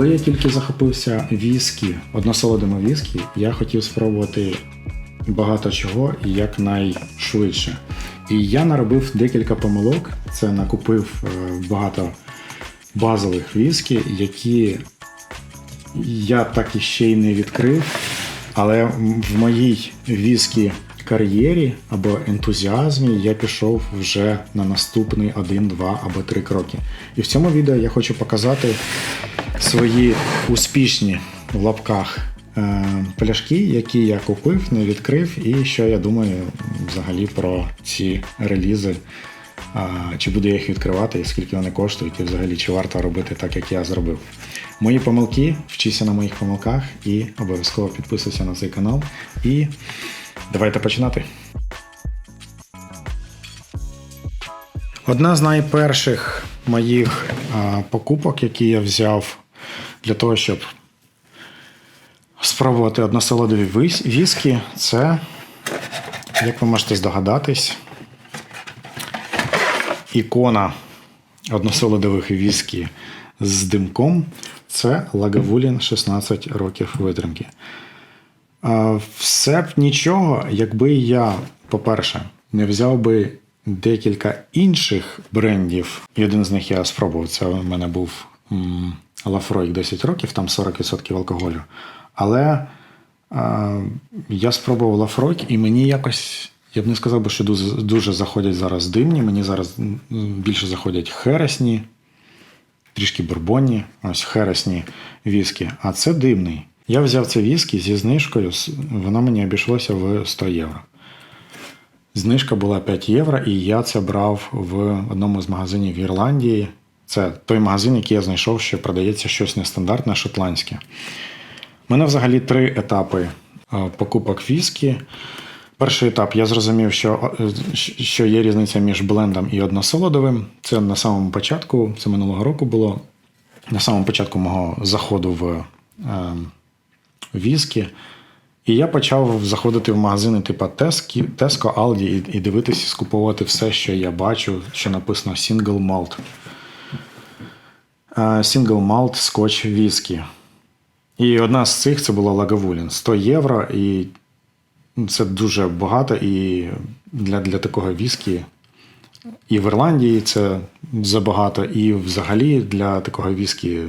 Коли я тільки захопився віскі, односолодими віскі, я хотів спробувати багато чого якнайшвидше. І я наробив декілька помилок. Це накупив е, багато базових віскі, які я так і ще й не відкрив. Але в моїй віскі кар'єрі або ентузіазмі я пішов вже на наступний один, два або три кроки. І в цьому відео я хочу показати свої успішні в лапках е, пляшки, які я купив, не відкрив, і що я думаю взагалі про ці релізи. Чи буду я їх відкривати, і скільки вони коштують, і взагалі чи варто робити так, як я зробив. Мої помилки, вчися на моїх помилках і обов'язково підписуйся на цей канал. І давайте починати. Одна з найперших моїх покупок, які я взяв для того, щоб спробувати односолодові віс- віскі, це, як ви можете здогадатись, ікона односолодових віскі з димком це Лагавулін 16 років витримки. Все б нічого, якби я, по-перше, не взяв би декілька інших брендів. І один з них я спробував. Це у мене був Лафройк 10 років, там 40% алкоголю. Але а, я спробував Лафройк, і мені якось. Я б не сказав що дуже, дуже заходять зараз димні. Мені зараз більше заходять хересні, трішки бурбонні, ось хересні віскі. А це димний. Я взяв це віскі зі знижкою, воно мені обійшлося в 100 євро. Знижка була 5 євро, і я це брав в одному з магазинів в Ірландії. Це той магазин, який я знайшов, що продається щось нестандартне шотландське. У мене взагалі три етапи е, покупок віскі. Перший етап я зрозумів, що, е, що є різниця між блендом і односолодовим. Це на самому початку, це минулого року було. На самому початку мого заходу в е, віскі. І я почав заходити в магазини типу Tesco, Aldi і дивитися, скуповувати все, що я бачу, що написано Single Malt. Single Malt Scotch Whisky. І одна з цих це була Лагавулін. 100 євро, і це дуже багато. І для, для такого віскі і в Ірландії це забагато, і взагалі для такого віскі,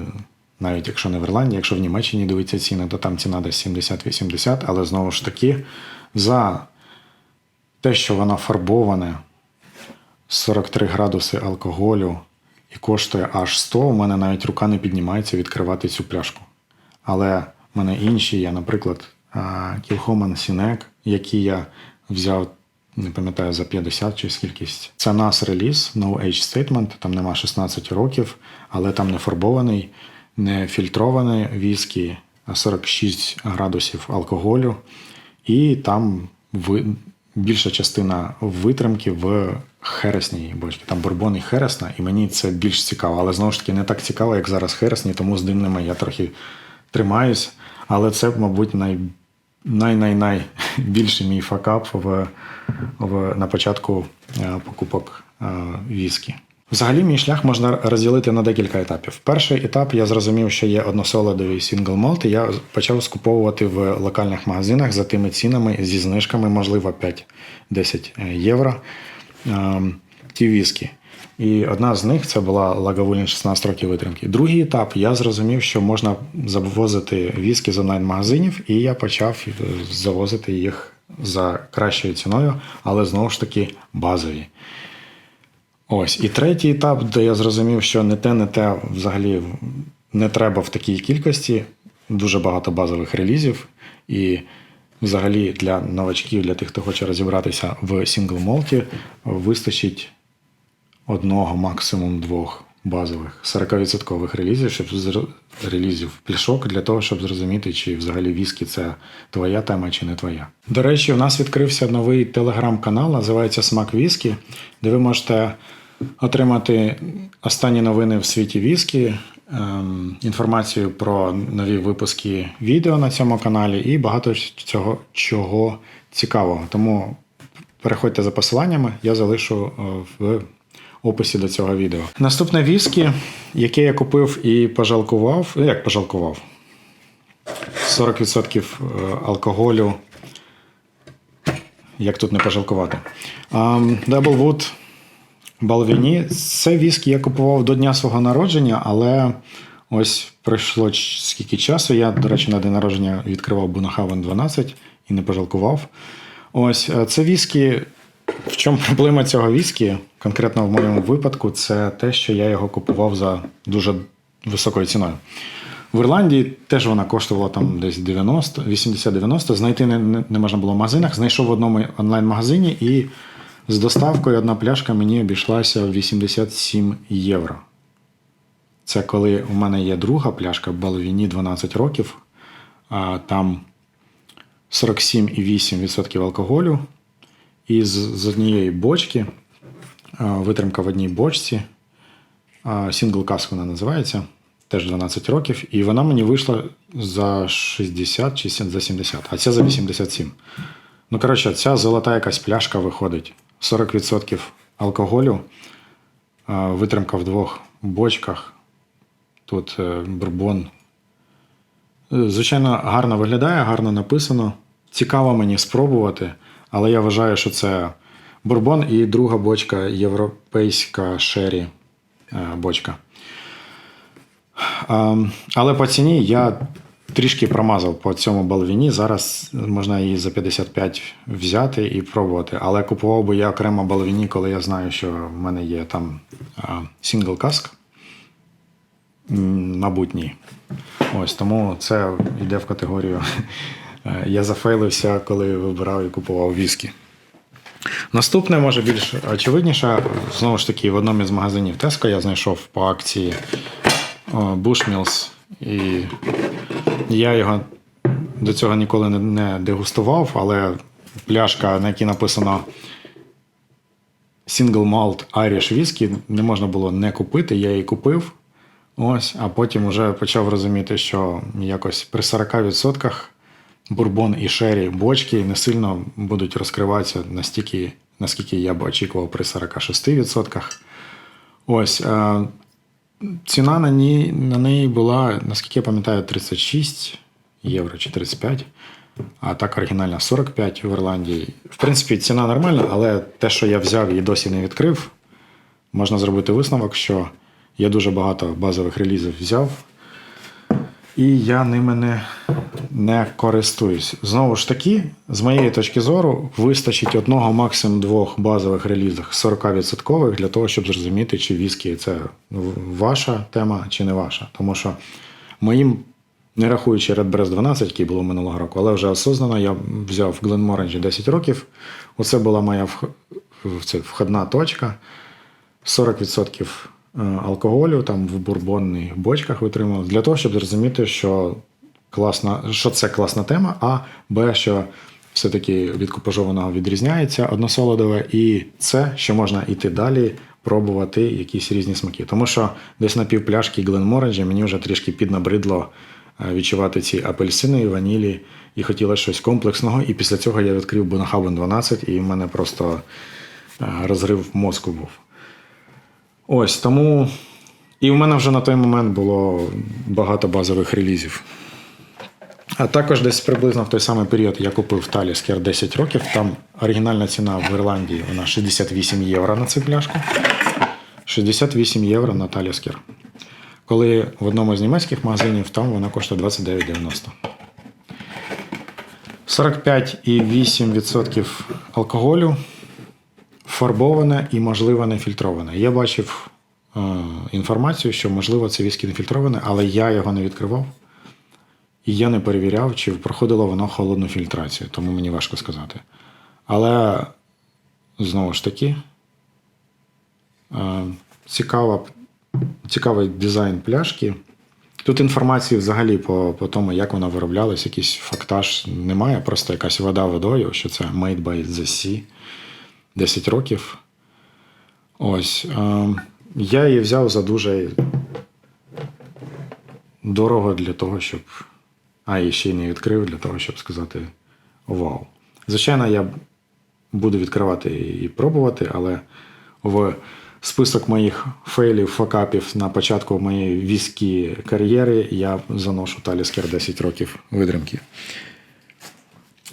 навіть якщо не в Ірландії, якщо в Німеччині дивиться ціни, то там ціна десь 70-80, але знову ж таки, за те, що воно фарбоване, 43 градуси алкоголю і коштує аж 100, у мене навіть рука не піднімається відкривати цю пляшку. Але в мене інші, я, наприклад, Кілхоман Сінек, який я взяв, не пам'ятаю, за 50 чи скількись. Це нас реліз, No Age Statement, там нема 16 років, але там не фарбований, не фільтрований віскі, 46 градусів алкоголю. І там ви, більша частина витримки в хересній бочці. Там бурбон і хересна, і мені це більш цікаво. Але знову ж таки не так цікаво, як зараз хересні, тому з димними я трохи тримаюсь. Але це, мабуть, най, най, най, най більший мій факап в, в, на початку е, покупок е, віскі. Взагалі, мій шлях можна розділити на декілька етапів. Перший етап я зрозумів, що є односолодовий сінгл молт, я почав скуповувати в локальних магазинах за тими цінами зі знижками, можливо, 5-10 євро. Е, Ті віскі. І одна з них це була Лагавулін 16 років витримки. Другий етап я зрозумів, що можна завозити віскі з онлайн-магазинів, і я почав е, завозити їх за кращою ціною, але знову ж таки базові. Ось. І третій етап, де я зрозумів, що не те, не те взагалі не треба в такій кількості. Дуже багато базових релізів. І взагалі для новачків, для тих, хто хоче розібратися в сінгл молті, вистачить одного, максимум двох базових 40% релізів, щоб релізів пляшок для того, щоб зрозуміти, чи взагалі віскі це твоя тема чи не твоя. До речі, у нас відкрився новий телеграм-канал, називається Смак Віскі, де ви можете отримати останні новини в світі віскі, інформацію про нові випуски відео на цьому каналі і багато цього чого цікавого. Тому переходьте за посиланнями, я залишу е, в описі до цього відео. Наступне віскі, яке я купив і пожалкував. Ну, як пожалкував? 40% е, алкоголю. Як тут не пожалкувати? Um, Double Wood Балвіні. Це віскі я купував до дня свого народження, але ось пройшло скільки часу. Я, до речі, на день народження відкривав Бунахавен 12 і не пожалкував. Ось е, це віскі. В чому проблема цього віскі, конкретно в моєму випадку, це те, що я його купував за дуже високою ціною. В Ірландії теж вона коштувала там десь 90, 80-90. Знайти не, не, можна було в магазинах. Знайшов в одному онлайн-магазині і з доставкою одна пляшка мені обійшлася в 87 євро. Це коли у мене є друга пляшка Балвіні 12 років, а там 47,8% алкоголю. І з однієї бочки, витримка в одній бочці, Single Cask вона називається, теж 12 років, і вона мені вийшла за 60 чи за 70, а ця за 87. Ну, коротше, ця золота якась пляшка виходить. 40% алкоголю, витримка в двох бочках. Тут е, бурбон. Е, Звичайно, гарно виглядає, гарно написано. Цікаво мені спробувати, але я вважаю, що це бурбон і друга бочка європейська шері е, бочка. Але по ціні я трішки промазав по цьому балвіні. Зараз можна її за 55 взяти і пробувати. Але купував би я окремо балвіні, коли я знаю, що в мене є там сингл каск. Мабуть, ні. Ось тому це йде в категорію. е, Я зафейлився, коли вибирав і купував віскі. Наступне, може більш очевидніше, знову ж таки, в одному із магазинів Tesco я знайшов по акції Bushmills, і я його до цього ніколи не, дегустував, але пляшка, на якій написано Single Malt Irish Whisky, не можна було не купити, я її купив. Ось, а потім вже почав розуміти, що якось при 40% бурбон і шері бочки не сильно будуть розкриватися настільки, наскільки я б очікував при 46%. Ось. Ціна на, ній, на неї була, наскільки я пам'ятаю, 36 євро чи 35, а так оригінальна 45 в Ірландії. В принципі, ціна нормальна, але те, що я взяв і досі не відкрив, можна зробити висновок, що я дуже багато базових релізів взяв, і я ними не, не користуюсь. Знову ж таки, з моєї точки зору, вистачить одного, максимум двох базових релізів 40% для того, щоб зрозуміти, чи віскі це ваша тема чи не ваша. Тому що моїм, не рахуючи Redbreast 12, який було минулого року, але вже осознано, я взяв Glenmorangie 10 років. Оце була моя це входна точка. 40% е, алкоголю там в бурбонних бочках витримав для того, щоб зрозуміти, що класна, що це класна тема, а Б, що все-таки від купажованого відрізняється односолодове, і це, що можна йти далі, пробувати якісь різні смаки. Тому що десь на півпляшки Glenmorangie мені вже трішки піднабридло е, відчувати ці апельсини і ванілі, і хотілося щось комплексного. І після цього я відкрив Бунахабен 12, і в мене просто е, розрив мозку був. Ось тому. І в мене вже на той момент було багато базових релізів. А також десь приблизно в той самий період я купив Таліскер 10 років. Там оригінальна ціна в Ірландії вона 68 євро на цю пляшку. 68 євро на Таліскер. Коли в одному з німецьких магазинів там вона коштує 29,90. 45,8% алкоголю фарбоване і, можливо, не фільтроване. Я бачив е, інформацію, що, можливо, це віскі не фільтроване, але я його не відкривав. І я не перевіряв, чи проходило воно холодну фільтрацію, тому мені важко сказати. Але знову ж таки, е, цікава, цікавий дизайн пляшки. Тут інформації взагалі по, по тому, як вона вироблялась, якийсь фактаж немає, просто якась вода водою, що це made by the sea. 10 років. Ось. Е, я її взяв за дуже дорого для того, щоб. А, і ще й не відкрив для того, щоб сказати вау. Звичайно, я буду відкривати і пробувати, але в список моїх фейлів, факапів на початку моєї військової кар'єри. Я заношу Таліскер 10 років витримки.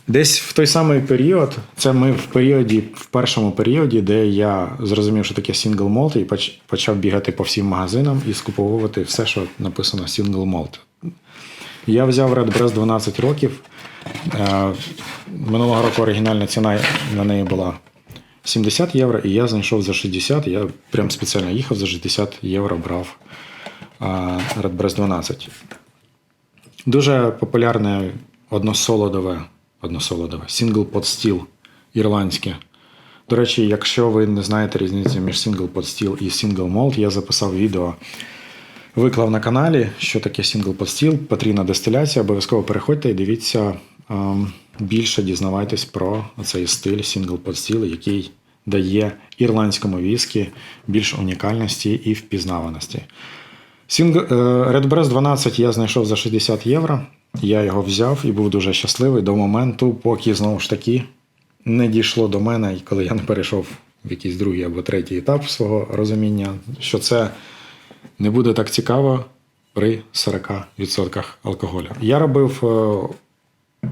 Десь в той самий період, це ми в періоді, в першому періоді, де я зрозумів, що таке single malt, і почав бігати по всім магазинам і скуповувати все, що написано single malt. Я взяв Red Breast 12 років. Е, Минулого року оригінальна ціна на неї була 70 євро, і я знайшов за 60. Я прям спеціально їхав за 60 євро, брав е, Red Breast 12. Дуже популярне односолодове, односолодове Pot Steel ірландське. До речі, якщо ви не знаєте різницю між Pot Steel і Malt, я записав відео, виклав на каналі, що таке Pot Steel, потрійна дистиляція. Обов'язково переходьте і дивіться ем, більше, дізнавайтесь про цей стиль Pot Steel, який дає ірландському віскі більш унікальності і впізнаваності. Е, Red Breast 12 я знайшов за 60 євро. Я його взяв і був дуже щасливий до моменту, поки знову ж таки не дійшло до мене, і коли я не перейшов в якийсь другий або третій етап свого розуміння, що це не буде так цікаво при 40% алкоголю. Я робив е,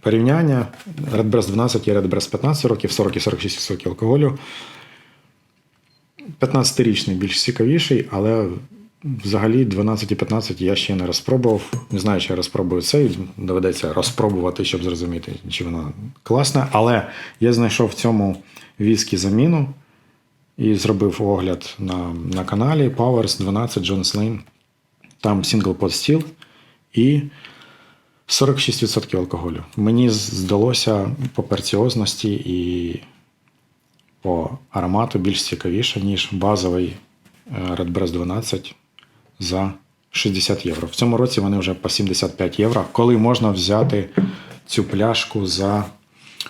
порівняння Red Breast 12 і Red Breast 15 років, 40 і 46% алкоголю. 15-річний більш цікавіший, але взагалі 12 і 15 я ще не розпробував. Не знаю, чи я розпробую цей. Доведеться розпробувати, щоб зрозуміти, чи воно класне. Але я знайшов в цьому віскі заміну і зробив огляд на, на каналі Powers 12 John Slane. Там Single Pot Steel і 46% алкоголю. Мені здалося по перціозності і по аромату більш цікавіше, ніж базовий е, Red Breast 12 за 60 євро. В цьому році вони вже по 75 євро, коли можна взяти цю пляшку за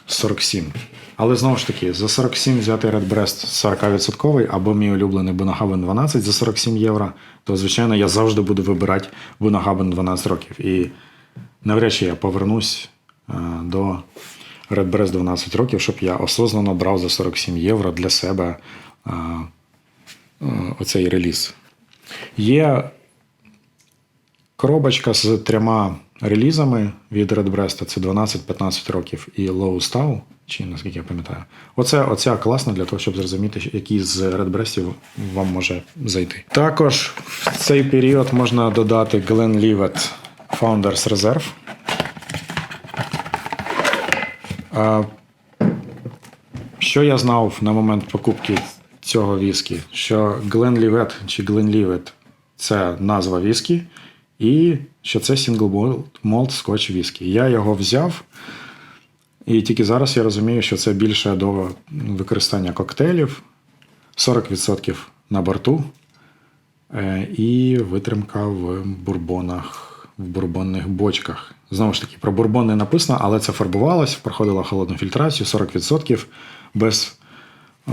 47. Але знову ж таки, за 47 взяти Red Breast 40% або мій улюблений Bunnahabhain 12 за 47 євро, то, звичайно, я завжди буду вибирати Bunnahabhain 12 років. І навряд чи я повернусь е, до Red Breast 12 років, щоб я осознанно брав за 47 євро для себе е, е, оцей реліз. Є коробочка з трьома релізами від Red Breast, це 12-15 років, і Low Stau, чи наскільки я пам'ятаю. Оце, оця класна для того, щоб зрозуміти, який з Redbreastів вам може зайти. Також в цей період можна додати Glenlivet Founders Reserve. Що я знав на момент покупки цього віскі? Що Glenlivet чи Glenlivet – це назва віскі, і що це Single Malt- Scotch віскі. Я його взяв, і тільки зараз я розумію, що це більше до використання коктейлів, 40% на борту, е, і витримка в бурбонах, в бурбонних бочках. Знову ж таки, про бурбон не написано, але це фарбувалось, проходило холодну фільтрацію, 40% без е,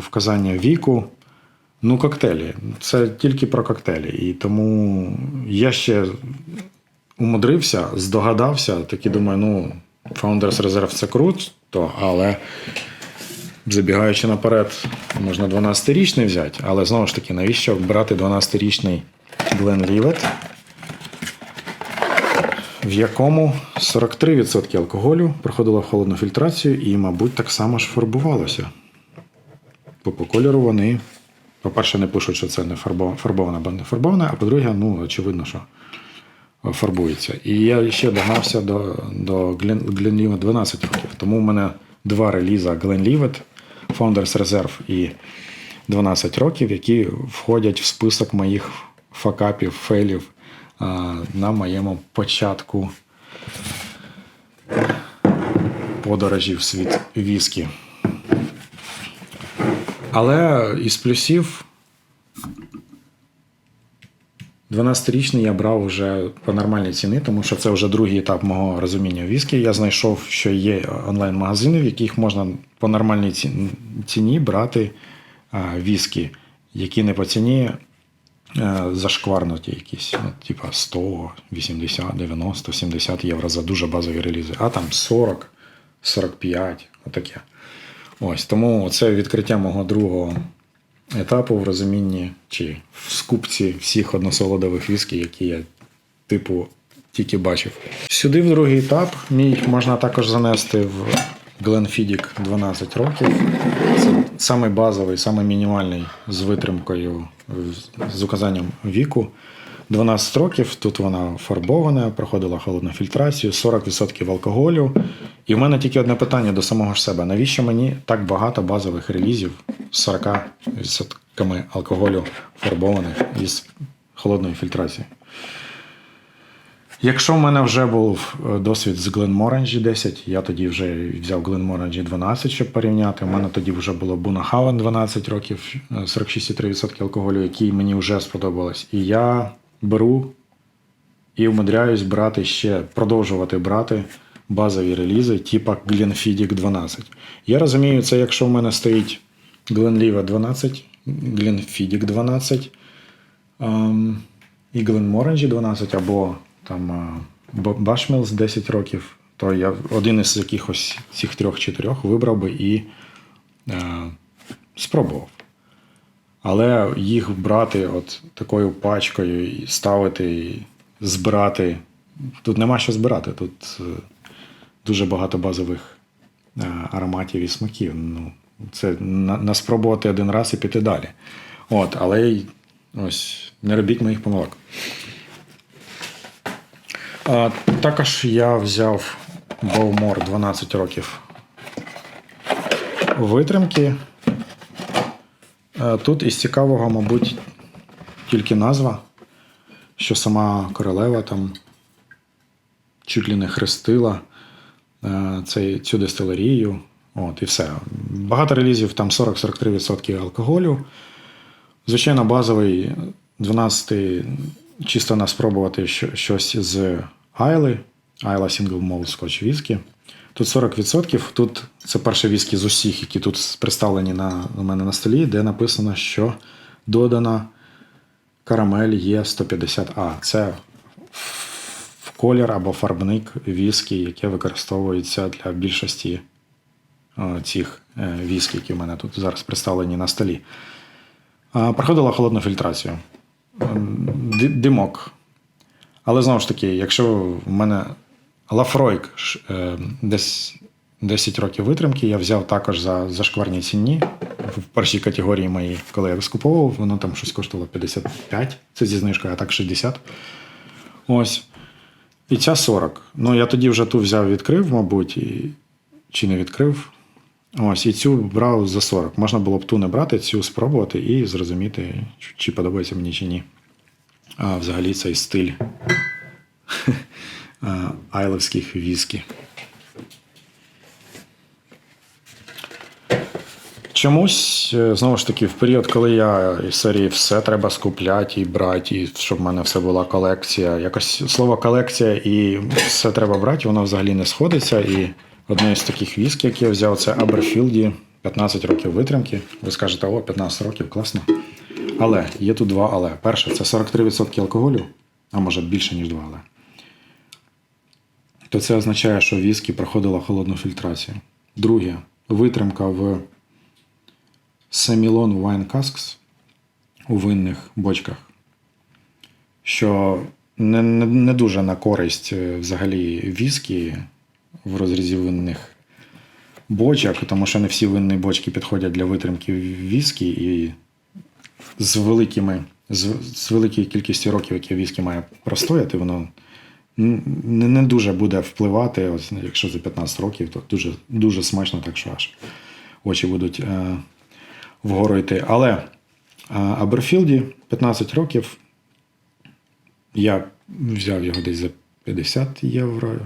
вказання віку. Ну, коктейлі. Це тільки про коктейлі. І тому я ще умудрився, здогадався, таки думаю, ну, Founders Reserve це круто, але забігаючи наперед, можна 12-річний взяти, але знову ж таки, навіщо брати 12-річний Glenlivet, в якому 43% алкоголю проходило холодну фільтрацію і, мабуть, так само ж фарбувалося. По кольору вони, по-перше, не пишуть, що це не фарбо- фарбоване або не фарбоване, а по-друге, ну, очевидно, що фарбується. І я ще догнався до, до Glen, Glenlivet 12 років. Тому в мене два реліза Glenlivet, Founders Reserve і 12 років, які входять в список моїх факапів, фейлів на моєму початку подорожі в світ віскі. Але із плюсів 12-річний я брав вже по нормальній ціні, тому що це вже другий етап мого розуміння віскі. Я знайшов, що є онлайн-магазини, в яких можна по нормальній ціні брати віскі, які не по ціні е, зашкварнуті якісь, ну, типа 100, 80, 90, 70 євро за дуже базові релізи, а там 40, 45, отаке. Ось тому це відкриття мого другого етапу в розумінні чи в скупці всіх односолодових віскі, які я типу тільки бачив. Сюди в другий етап мій можна також занести в Glenfiddich 12 років. Це самий базовий, самий мінімальний з витримкою, з- указанням віку. 12 років, тут вона фарбована, проходила холодну фільтрацію, 40% алкоголю. І в мене тільки одне питання до самого ж себе: навіщо мені так багато базових релізів з 40% алкоголю фарбованих із холодною фільтрацією? Якщо в мене вже був е, досвід з Glenmorangie 10, я тоді вже взяв Glenmorangie 12, щоб порівняти. У мене тоді вже було Bunnahaven 12 років, е, 46,3% алкоголю, який мені вже сподобалось. І я беру і вмудряюсь брати ще, продовжувати брати базові релізи, типа Glenfiddich 12. Я розумію, це якщо в мене стоїть Glenlivet 12, Glenfiddich 12, ем, і Glenmorangie 12 або там е, Б- 10 років, то я один із якихось цих трьох-чотирьох вибрав би і е, спробував. Але їх брати от такою пачкою і ставити, і збирати. Тут нема що збирати. Тут е, дуже багато базових е, ароматів і смаків. Ну, це на, на спробувати один раз і піти далі. От, але ось не робіть моїх помилок. А, також я взяв Bowmore 12 років витримки. Е, Тут із цікавого, мабуть, тільки назва, що сама королева там чуть ли не хрестила е, цей, цю дистилерію. От, і все. Багато релізів, там 40-43% алкоголю. Звичайно, базовий 12 чисто на спробувати щось з Айли, Айла Single Malt Scotch Whisky. Тут 40%. Тут це перший віскі з усіх, які тут представлені на, у мене на столі, де написано, що додана карамель є 150А. Це в колір або фарбник віскі, яке використовується для більшості е, цих е, віскі, які в мене тут зараз представлені на столі. Проходила холодну фільтрацію. Димок. Але знову ж таки, якщо в мене Лафройк е, десь 10 років витримки, я взяв також за зашкварні ціні в першій категорії моїй, коли я скуповував, воно там щось коштувало 55, це зі знижкою, а так 60. Ось. І ця 40. Ну, я тоді вже ту взяв, відкрив, мабуть, і... чи не відкрив. Ось, і цю брав за 40. Можна було б ту не брати, цю спробувати і зрозуміти, чи- подобається мені чи ні. А взагалі цей стиль айловських віскі. Чомусь, е, знову ж таки, в період, коли я із серії все треба скупляти і брати, і щоб в мене все була колекція. Якось слово колекція і все треба брати, воно взагалі не сходиться. І одне з таких віскі, які я взяв, це Аберфілді, 15 років витримки. Ви скажете, о, 15 років, класно. Але є тут два але. Перше, це 43% алкоголю, а може більше, ніж два але. То це означає, що віскі проходила холодну фільтрацію. Друге, витримка в Semillon Wine Casks у винних бочках, що не, не, не дуже на користь е, взагалі віскі в розрізі винних бочок, тому що не всі винні бочки підходять для витримки віскі, і з великими, з, з великою кількістю років, які віскі має простояти, воно не, не дуже буде впливати. Ось, якщо за 15 років, то дуже, дуже смачно, так що аж очі будуть е, вгору йти. Але е, Аберфілді 15 років. Я взяв його десь за 50 євро.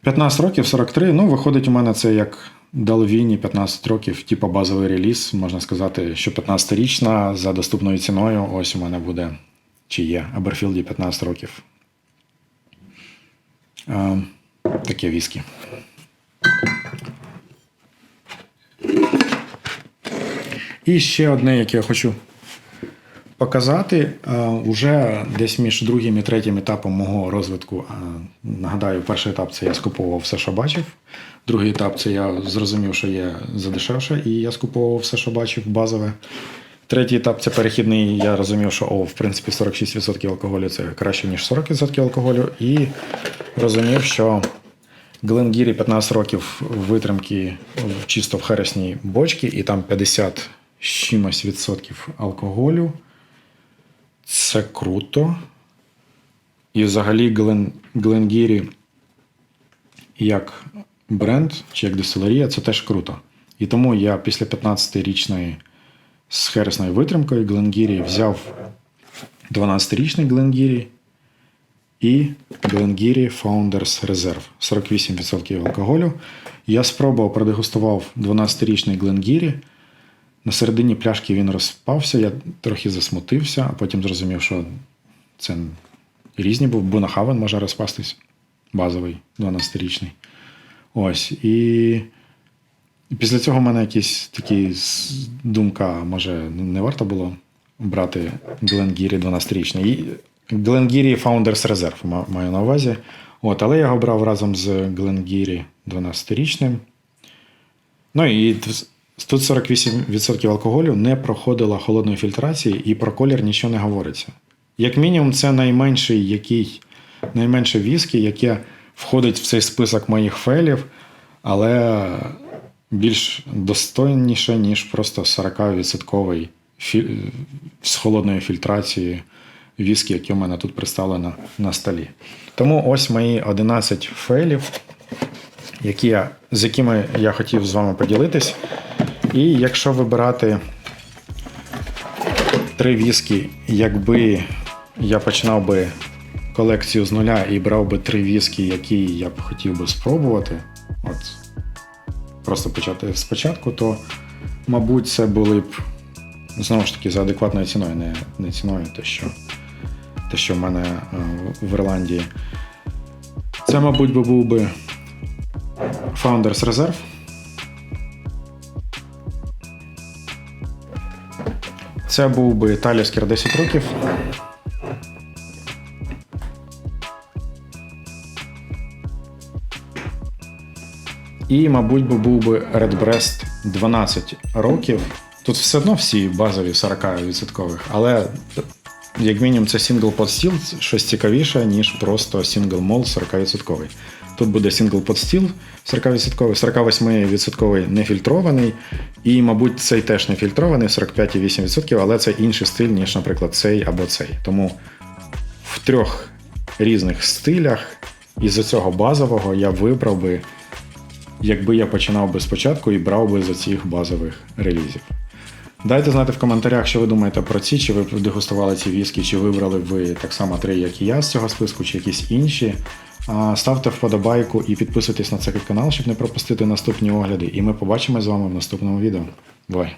15 років, 43. Ну, виходить, у мене це як Далвіні 15 років, типу базовий реліз. Можна сказати, що 15-річна за доступною ціною. Ось у мене буде чи є Аберфілді 15 років. Е, таке віскі. І ще одне, яке я хочу показати е, уже десь між другим і третім етапом мого розвитку. е, Нагадаю, перший етап це я скуповував все, що бачив. Другий етап це я зрозумів, що є задешевше, і я скуповував все, що бачив, базове. Третій етап це перехідний. Я розумів, що о, в принципі 46% алкоголю це краще, ніж 40% алкоголю. І розумів, що Гленгірі 15 років витримки чисто в хересній бочці, і там 50 з чимось відсотків алкоголю. Це круто. І взагалі Глен, Гленгірі як бренд чи як дистилерія це теж круто. І тому я після 15-річної з хересною витримкою Гленгірі взяв 12-річний Гленгірі і Гленгірі Founders Reserve 48% алкоголю. Я спробував, продегустував 12-річний Гленгірі. На середині пляшки він розпався, я трохи засмутився, а потім зрозумів, що це різні був. Бунахавен може розпастись. Базовий, 12-річний. Ось. І після цього в мене якісь такі думка, може, не варто було брати Гленгірі 12-річний. Гленгірі Founders Reserve маю на увазі. От, але я його брав разом з Гленгірі 12-річним. Ну і тут 48% алкоголю не проходило холодної фільтрації, і про колір нічого не говориться. Як мінімум, це найменший який, найменше віскі, яке входить в цей список моїх фейлів, але більш достойніше, ніж просто 40% фі- з холодної фільтрації віскі, які у мене тут представлено на столі. Тому ось мої 11 фейлів, які я, з якими я хотів з вами поділитись. І якщо вибирати три віскі, якби я починав би колекцію з нуля і брав би три віскі, які я б хотів би спробувати, от просто почати спочатку, то, мабуть, це були б знову ж таки за адекватною ціною, не, не ціною, те, що, те, що в мене е, в Ірландії. Це, мабуть, би був би Founders Reserve. Це був би Таліскер 10 років. І, мабуть, би був би Redbreast 12 років. Тут все одно всі базові 40%, але як мінімум це pot still, щось цікавіше, ніж просто single malt 40%. Тут буде pot still 40%, 48% нефільтрований, і, мабуть, цей теж нефільтрований, 45,8%, але це інший стиль, ніж, наприклад, цей або цей. Тому в трьох різних стилях із цього базового я вибрав би, якби я починав би спочатку і брав би з цих базових релізів. Дайте знати в коментарях, що ви думаєте про ці, чи ви дегустували ці віскі, чи вибрали ви так само три, як і я з цього списку, чи якісь інші. Ставте вподобайку і підписуйтесь на цей канал, щоб не пропустити наступні огляди. І ми побачимось з вами в наступному відео. Бувай!